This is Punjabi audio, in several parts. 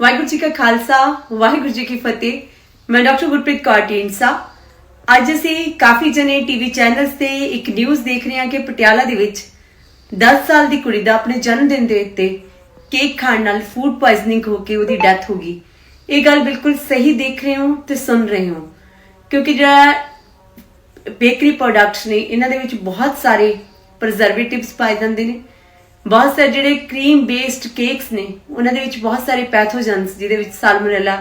ਵਾਹਿਗੁਰੂ ਜੀ ਕਾ ਖਾਲਸਾ, ਵਾਹਿਗੁਰੂ ਜੀ ਕੀ ਫਤਿਹ। ਮੈਂ ਡਾਕਟਰ ਗੁਰਪ੍ਰੀਤ ਕੌਰ ਢੀਂਡਸਾ। ਅੱਜ ਅਸੀਂ ਕਾਫੀ ਜਨੇ ਟੀਵੀ ਚੈਨਲਸ ਤੇ ਇੱਕ ਨਿਊਜ਼ ਦੇਖ ਰਹੇ ਹਾਂ ਕਿ ਪਟਿਆਲਾ ਦੇ ਵਿੱਚ 10 ਸਾਲ ਦੀ ਕੁੜੀ ਦਾ ਆਪਣੇ ਜਨਮ ਦਿਨ ਦੇ ਉੱਤੇ ਕੇਕ ਖਾਣ ਨਾਲ ਫੂਡ ਪੋਇਜ਼ਨਿੰਗ ਹੋ ਕੇ ਉਹਦੀ ਡੈਥ ਹੋ ਗਈ। ਇਹ ਗੱਲ ਬਿਲਕੁਲ ਸਹੀ ਦੇਖ ਰਹੇ ਹੋ ਤੇ ਸੁਣ ਰਹੇ ਹੋ। ਕਿਉਂਕਿ ਜਿਹੜਾ ਬੇਕਰੀ ਪ੍ਰੋਡਕਟਸ ਨੇ, ਇਹਨਾਂ ਦੇ ਵਿੱਚ ਬਹੁਤ ਸਾਰੇ ਪ੍ਰੀਜ਼ਰਵੇਟਿਵਸ ਪਾਏ ਜਾਂਦੇ ਨੇ। ਬਹੁਤ ਸਾਰੇ ਜਿਹੜੇ ਕਰੀਮ ਬੇਸਡ ਕੇਕਸ ਨੇ, ਉਹਨਾਂ ਦੇ ਵਿੱਚ ਬਹੁਤ ਸਾਰੇ ਪੈਥੋਜਨਸ ਜਿਹਦੇ ਵਿੱਚ ਸਾਲਮੋਨੈਲਾ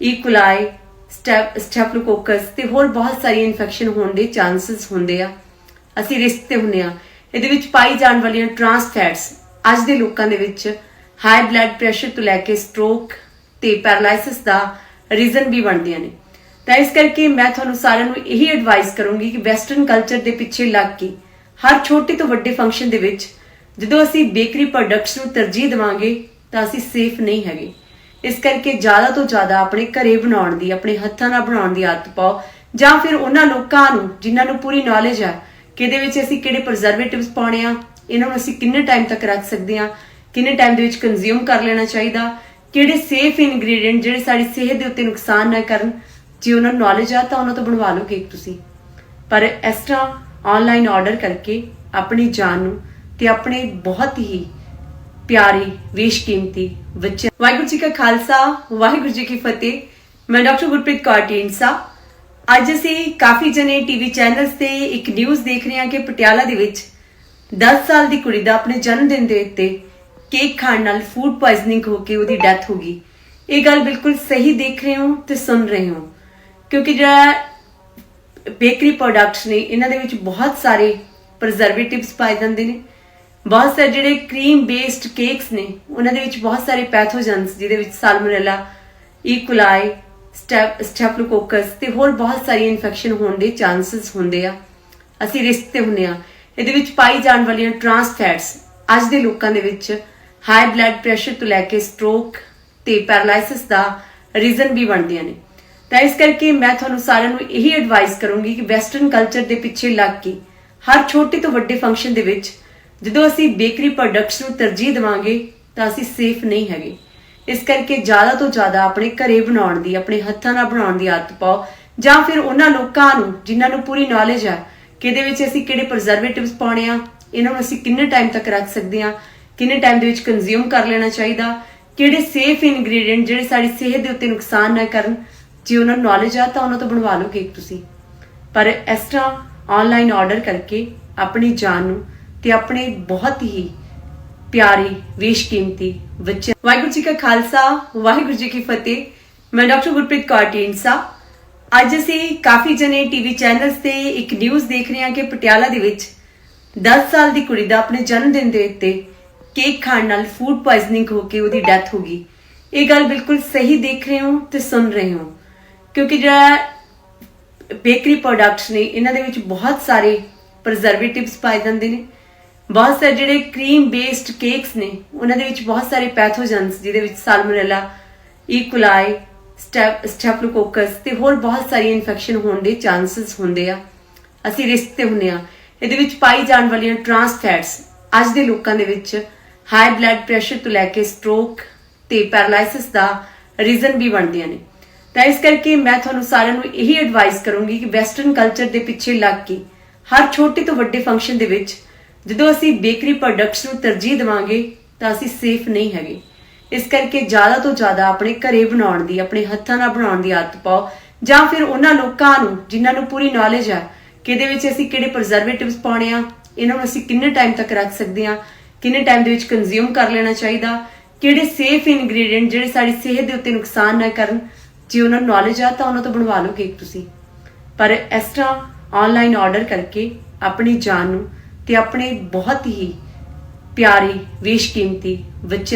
ਈਕੋਲਾਈ ਸਟੈਫਲੋਕੋਕਸ ਤੇ ਹੋਰ ਬਹੁਤ ਸਾਰੀਆਂ ਇਨਫੈਕਸ਼ਨ ਹੋਣ ਦੇ ਚਾਂਸਸ ਹੁੰਦੇ ਆ। ਅਸੀਂ ਰਿਸਕ ਤੇ ਹੁੰਦੇ ਆ। ਇਹਦੇ ਵਿੱਚ ਪਾਈ ਜਾਣ ਵਾਲੀਆਂ ਟਰਾਂਸ ਫੈਟਸ ਅੱਜ ਦੇ ਲੋਕਾਂ ਦੇ ਵਿੱਚ ਹਾਈ ਬਲੱਡ ਪ੍ਰੈਸ਼ਰ ਤੋਂ ਲੈ ਕੇ ਸਟ੍ਰੋਕ ਤੇ ਪੈਰਾਲਾਈਸਿਸ ਦਾ ਰੀਜ਼ਨ ਵੀ ਬਣਦੀਆਂ ਨੇ। ਤਾਂ ਇਸ ਕਰਕੇ ਮੈਂ ਤੁਹਾਨੂੰ ਸਾਰਿਆਂ ਨੂੰ ਇਹੀ ਐਡਵਾਈਸ ਕਰੂੰਗੀ ਕਿ ਵੈਸਟਰਨ ਕਲਚਰ ਦੇ ਪਿੱਛੇ ਲੱਗ ਕੇ ਹਰ ਛੋਟੇ ਤੋਂ ਵੱਡੇ ਫੰਕਸ਼ਨ ਦੇ ਵਿੱਚ ਜਦੋਂ ਅਸੀਂ ਬੇਕਰੀ ਪ੍ਰੋਡਕਟਸ ਨੂੰ ਤਰਜੀਹ ਦੇਵਾਂਗੇ, ਤਾਂ ਅਸੀਂ ਸੇਫ ਨਹੀਂ ਹੈਗੇ। ਇਸ ਕਰਕੇ ਜ਼ਿਆਦਾ ਤੋਂ ਜ਼ਿਆਦਾ ਆਪਣੇ ਘਰੇ ਬਣਾਉਣ ਦੀ, ਆਪਣੇ ਹੱਥਾਂ ਨਾਲ ਬਣਾਉਣ ਦੀ ਆਦਤ ਪਾਓ, ਜਾਂ ਫਿਰ ਉਹਨਾਂ ਲੋਕਾਂ ਨੂੰ, ਜਿਨ੍ਹਾਂ ਨੂੰ ਪੂਰੀ ਨੌਲੇਜ ਹੈ ਕਿ ਵਿੱਚ ਅਸੀਂ ਕਿਹੜੇ ਪ੍ਰੀਜ਼ਰਵੇਟਿਵਸ ਪਾਉਣੇ ਆ, ਇਹਨਾਂ ਨੂੰ ਅਸੀਂ ਕਿੰਨੇ ਟਾਈਮ ਤੱਕ ਰੱਖ ਸਕਦੇ ਆ, ਕਿੰਨੇ ਟਾਈਮ ਦੇ ਵਿੱਚ ਕੰਜ਼ਿਊਮ ਕਰ ਲੈਣਾ ਚਾਹੀਦਾ, ਕਿਹੜੇ ਸੇਫ ਇਨਗਰੀਡੀਐਂਟ ਜਿਹੜੇ ਸਾਡੀ ਸਿਹਤ ਦੇ ਉੱਤੇ ਨੁਕਸਾਨ ਨਾ ਕਰਨ, ਜੇ ਉਹਨਾਂ ਨੂੰ ਨੌਲੇਜ ਆ, ਤਾਂ ਉਹਨਾਂ ਤੋਂ ਬਣਵਾ ਲਓ ਕੇਕ ਤੁਸੀਂ। ਪਰ ਇਸ ਤਰ੍ਹਾਂ ਆਨਲਾਈਨ ਆਰਡਰ ਕਰਕੇ ਆਪਣੀ ਜਾਨ ਨੂੰ ਤੇ ਆਪਣੇ ਬਹੁਤ ਹੀ ਪਿਆਰੇ, ਵੇਸ਼ਕੀਮਤੀ ਬੱਚੇ। ਵਾਹਿਗੁਰੂ ਜੀ ਕਾ ਖਾਲਸਾ, ਵਾਹਿਗੁਰੂ ਜੀ ਕੀ ਫਤਿਹ। ਮੈਂ ਡਾਕਟਰ ਗੁਰਪ੍ਰੀਤ ਕੌਰ ਢੀਂਡਸਾ। ਅੱਜ ਅਸੀਂ ਕਾਫੀ ਜਨੇ ਟੀਵੀ ਚੈਨਲਸ ਤੇ ਇੱਕ ਨਿਊਜ਼ ਦੇਖ ਰਹੇ ਹਾਂ ਕਿ ਪਟਿਆਲਾ ਦੇ ਵਿੱਚ 10 ਸਾਲ ਦੀ ਕੁੜੀ ਦਾ ਆਪਣੇ ਜਨਮ ਦਿਨ ਦੇ ਉੱਤੇ ਕੇਕ ਖਾਣ ਨਾਲ ਫੂਡ ਪੋਇਜ਼ਨਿੰਗ ਹੋ ਕੇ ਉਹਦੀ ਡੈਥ ਹੋ ਗਈ। ਇਹ ਗੱਲ ਬਿਲਕੁਲ ਸਹੀ ਦੇਖ ਰਹੇ ਹੋ ਤੇ ਸੁਣ ਰਹੇ ਹੋ। ਕਿਉਂਕਿ ਜਿਹੜਾ ਬੇਕਰੀ ਪ੍ਰੋਡਕਟਸ ਨੇ, ਇਹਨਾਂ ਦੇ ਵਿੱਚ ਬਹੁਤ ਸਾਰੇ ਪ੍ਰੀਜ਼ਰਵੇਟਿਵਸ ਪਾਏ ਜਾਂਦੇ ਨੇ। ਬਹੁਤ ਸਾਰੇ ਜਿਹੜੇ ਕਰੀਮ ਬੇਸਡ ਕੇਕਸ ਨੇ, ਉਹਨਾਂ ਦੇ ਵਿੱਚ ਬਹੁਤ ਸਾਰੇ ਪੈਥੋਜਨਸ ਜਿਹਦੇ ਵਿੱਚ ਸਾਲਮੋਨੈਲਾ ਈਕੋਲਾਈ ਸਟੈਫਲੋਕੋਕਸ ਤੇ ਹੋਰ ਬਹੁਤ ਸਾਰੀਆਂ ਇਨਫੈਕਸ਼ਨ ਹੋਣ ਦੇ ਚਾਂਸਸ ਹੁੰਦੇ ਆ। ਅਸੀਂ ਰਿਸਕ ਤੇ ਹੁੰਦੇ ਆ। ਇਹਦੇ ਵਿੱਚ ਪਾਈ ਜਾਣ ਵਾਲੀਆਂ ਟਰਾਂਸ ਫੈਟਸ ਅੱਜ ਦੇ ਲੋਕਾਂ ਦੇ ਵਿੱਚ ਹਾਈ ਬਲੱਡ ਪ੍ਰੈਸ਼ਰ ਤੋਂ ਲੈ ਕੇ ਸਟ੍ਰੋਕ ਤੇ ਪੈਰਾਲਾਈਸਿਸ ਦਾ ਰੀਜ਼ਨ ਵੀ ਬਣਦੀਆਂ ਨੇ। ਤਾਂ ਇਸ ਕਰਕੇ ਮੈਂ ਤੁਹਾਨੂੰ ਸਾਰਿਆਂ ਨੂੰ ਇਹੀ ਐਡਵਾਈਸ ਕਰੂੰਗੀ ਕਿ ਵੈਸਟਰਨ ਕਲਚਰ ਦੇ ਪਿੱਛੇ ਲੱਗ ਕੇ ਹਰ ਛੋਟੇ ਤੋਂ ਵੱਡੇ ਫੰਕਸ਼ਨ ਦੇ ਵਿੱਚ ਜਦੋਂ ਅਸੀਂ ਬੇਕਰੀ ਪ੍ਰੋਡਕਟਸ ਨੂੰ ਤਰਜੀਹ ਦੇਵਾਂਗੇ, ਤਾਂ ਅਸੀਂ ਸੇਫ ਨਹੀਂ ਹੈਗੇ। ਇਸ ਕਰਕੇ ਜ਼ਿਆਦਾ ਤੋਂ ਜ਼ਿਆਦਾ ਆਪਣੇ ਘਰੇ ਬਣਾਉਣ ਦੀ, ਆਪਣੇ ਹੱਥਾਂ ਨਾਲ ਬਣਾਉਣ ਦੀ ਆਦਤ ਪਾਓ, ਜਾਂ ਫਿਰ ਉਹਨਾਂ ਲੋਕਾਂ ਨੂੰ, ਜਿਨ੍ਹਾਂ ਨੂੰ ਪੂਰੀ ਨੌਲੇਜ ਹੈ ਕਿ ਇਹਦੇ ਵਿੱਚ ਅਸੀਂ ਕਿਹੜੇ ਪ੍ਰੀਜ਼ਰਵੇਟਿਵਸ ਪਾਉਣੇ ਆ, ਇਹਨਾਂ ਨੂੰ ਅਸੀਂ ਕਿੰਨੇ ਟਾਈਮ ਤੱਕ ਰੱਖ ਸਕਦੇ ਆ, ਕਿੰਨੇ ਟਾਈਮ ਦੇ ਵਿੱਚ ਕੰਜ਼ਿਊਮ ਕਰ ਲੈਣਾ ਚਾਹੀਦਾ, ਕਿਹੜੇ ਸੇਫ ਇਨਗਰੀਡੀਐਂਟ ਜਿਹੜੇ ਸਾਡੀ ਸਿਹਤ ਦੇ ਉੱਤੇ ਨੁਕਸਾਨ ਨਾ ਕਰਨ, ਜੇ ਉਹਨਾਂ ਨੂੰ ਨੌਲੇਜ ਆ, ਤਾਂ ਉਹਨਾਂ ਤੋਂ ਬਣਵਾ ਲਓ ਕੇਕ ਤੁਸੀਂ। ਪਰ ਇਸ ਤਰ੍ਹਾਂ ਆਨਲਾਈਨ ਆਰਡਰ ਕਰਕੇ ਆਪਣੀ ਜਾਨ ਨੂੰ ਤੇ ਆਪਣੇ ਬਹੁਤ ਹੀ ਪਿਆਰੇ, ਵੇਸ਼ਕੀਮਤੀ ਬੱਚੇ। ਵਾਹਿਗੁਰੂ ਜੀ ਕਾ ਖਾਲਸਾ, ਵਾਹਿਗੁਰੂ ਜੀ ਕੀ ਫਤਿਹ। ਮੈਂ ਡਾਕਟਰ ਗੁਰਪ੍ਰੀਤ ਕੌਰ ਢੀਂਡਸਾ। ਅੱਜ ਅਸੀਂ ਕਾਫੀ ਜਨੇ ਟੀਵੀ ਚੈਨਲਸ ਤੇ ਇੱਕ ਨਿਊਜ਼ ਦੇਖ ਰਹੇ ਹਾਂ ਕਿ ਪਟਿਆਲਾ ਦੇ ਵਿੱਚ 10 ਸਾਲ ਦੀ ਕੁੜੀ ਦਾ ਆਪਣੇ ਜਨਮ ਦਿਨ ਦੇ ਉੱਤੇ ਕੇਕ ਖਾਣ ਨਾਲ ਫੂਡ ਪੋਇਜ਼ਨਿੰਗ ਹੋ ਕੇ ਉਹਦੀ ਡੈਥ ਹੋ ਗਈ। ਇਹ ਗੱਲ ਬਿਲਕੁਲ ਸਹੀ ਦੇਖ ਰਹੇ ਹੋ ਤੇ ਸੁਣ ਰਹੇ ਹੋ। ਕਿਉਂਕਿ ਜਿਹੜਾ ਬੇਕਰੀ ਪ੍ਰੋਡਕਟਸ ਨੇ, ਇਹਨਾਂ ਦੇ ਵਿੱਚ ਬਹੁਤ ਸਾਰੇ ਪ੍ਰੀਜ਼ਰਵੇਟਿਵਸ ਪਾਏ ਜਾਂਦੇ ਨੇ। ਬਹੁਤ ਸਾਰੇ ਜਿਹੜੇ ਕਰੀਮ ਬੇਸਡ ਕੇਕਸ ਨੇ, ਉਹਨਾਂ ਦੇ ਵਿੱਚ ਬਹੁਤ ਸਾਰੇ ਪੈਥੋਜਨਸ ਜਿਹਦੇ ਵਿੱਚ ਸਾਲਮੋਨੈਲਾ ਈਕੋਲਾਈ ਸਟੈਫਲੋਕੋਕਸ ਤੇ ਹੋਰ ਬਹੁਤ ਸਾਰੀਆਂ ਇਨਫੈਕਸ਼ਨ ਹੋਣ ਦੇ ਚਾਂਸਸ ਹੁੰਦੇ ਆ। ਅਸੀਂ ਰਿਸਕ ਤੇ ਹੁੰਦੇ ਆ। ਇਹਦੇ ਵਿੱਚ ਪਾਈ ਜਾਣ ਵਾਲੀਆਂ ਟਰਾਂਸ ਫੈਟਸ ਅੱਜ ਦੇ ਲੋਕਾਂ ਦੇ ਵਿੱਚ ਹਾਈ ਬਲੱਡ ਪ੍ਰੈਸ਼ਰ ਤੋਂ ਲੈ ਕੇ ਸਟ੍ਰੋਕ ਤੇ ਪੈਰਾਲਾਈਸਿਸ ਦਾ ਰੀਜ਼ਨ ਵੀ ਬਣਦੀਆਂ ਨੇ। ਤਾਂ ਇਸ ਕਰਕੇ ਮੈਂ ਤੁਹਾਨੂੰ ਸਾਰਿਆਂ ਨੂੰ ਇਹੀ ਐਡਵਾਈਸ ਕਰੂੰਗੀ ਕਿ ਵੈਸਟਰਨ ਕਲਚਰ ਦੇ ਪਿੱਛੇ ਲੱਗ ਕੇ ਹਰ ਛੋਟੇ ਤੋਂ ਵੱਡੇ ਫੰਕਸ਼ਨ ਦੇ ਵਿੱਚ ਜਦੋਂ ਅਸੀਂ ਬੇਕਰੀ ਪ੍ਰੋਡਕਟਸ ਨੂੰ ਤਰਜੀਹ ਦੇਵਾਂਗੇ ਤਾਂ ਅਸੀਂ ਸੇਫ ਨਹੀਂ ਹੈਗੇ। ਇਸ ਕਰਕੇ ਜ਼ਿਆਦਾ ਤੋਂ ਜ਼ਿਆਦਾ ਆਪਣੇ ਘਰੇ ਬਣਾਉਣ ਦੀ, ਆਪਣੇ ਹੱਥਾਂ ਨਾਲ ਬਣਾਉਣ ਦੀ ਆਦਤ ਪਾਓ ਜਾਂ ਫਿਰ ਉਹਨਾਂ ਲੋਕਾਂ ਨੂੰ, ਜਿਨ੍ਹਾਂ ਨੂੰ ਪੂਰੀ ਨੌਲੇਜ ਹੈ ਕਿ ਵਿੱਚ ਅਸੀਂ ਕਿਹੜੇ ਪ੍ਰੀਜ਼ਰਵੇਟਿਵਸ ਪਾਉਣੇ ਆ, ਇਹਨਾਂ ਨੂੰ ਅਸੀਂ ਕਿੰਨੇ ਟਾਈਮ ਤੱਕ ਰੱਖ ਸਕਦੇ ਆ, ਕਿੰਨੇ ਟਾਈਮ ਦੇ ਵਿੱਚ ਕੰਜ਼ਿਊਮ ਕਰ ਲੈਣਾ ਚਾਹੀਦਾ, ਕਿਹੜੇ ਸੇਫ ਇਨਗਰੀਡੀਐਂਟ ਜਿਹੜੇ ਸਾਡੀ ਸਿਹਤ ਦੇ ਉੱਤੇ ਨੁਕਸਾਨ ਨਾ ਕਰਨ, ਜੇ ਉਹਨਾਂ ਨੂੰ ਨੌਲੇਜ ਆ ਤਾਂ ਉਹਨਾਂ ਤੋਂ ਬਣਵਾ ਲਓ ਕੇਕ ਤੁਸੀਂ। ਪਰ ਇਸ ਤਰ੍ਹਾਂ ਆਨਲਾਈਨ ਆਰਡਰ ਕਰਕੇ ਆਪਣੀ ਜਾਨ ਨੂੰ ਤੇ ਆਪਣੇ ਬਹੁਤ ਹੀ ਪਿਆਰੇ ਵੇਸ਼ਕੀਮਤੀ ਬੱਚੇ